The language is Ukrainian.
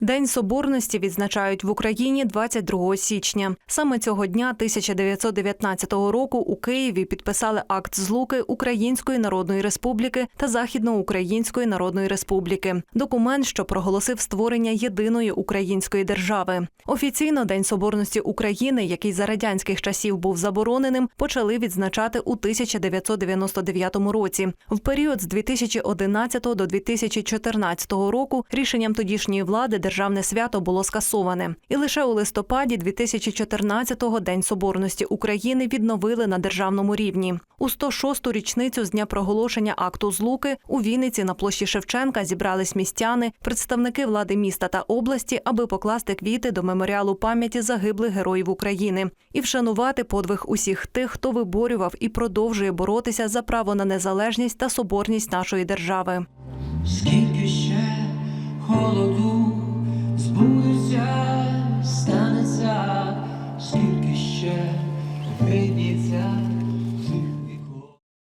День соборності відзначають в Україні 22 січня. Саме цього дня 1919 року у Києві підписали акт злуки Української Народної Республіки та Західноукраїнської Народної Республіки. Документ, що проголосив створення єдиної української держави. Офіційно День соборності України, який за радянських часів був забороненим, почали відзначати у 1999 році. В період з 2011 до 2014 року рішенням тодішньої влади державне свято було скасоване. І лише у листопаді 2014-го День соборності України відновили на державному рівні. У 106-ту річницю з дня проголошення акту злуки у Вінниці на площі Шевченка зібрались містяни, представники влади міста та області, аби покласти квіти до меморіалу пам'яті загиблих героїв України і вшанувати подвиг усіх тих, хто виборював і продовжує боротися за право на незалежність та соборність нашої держави. Скільки ще видніться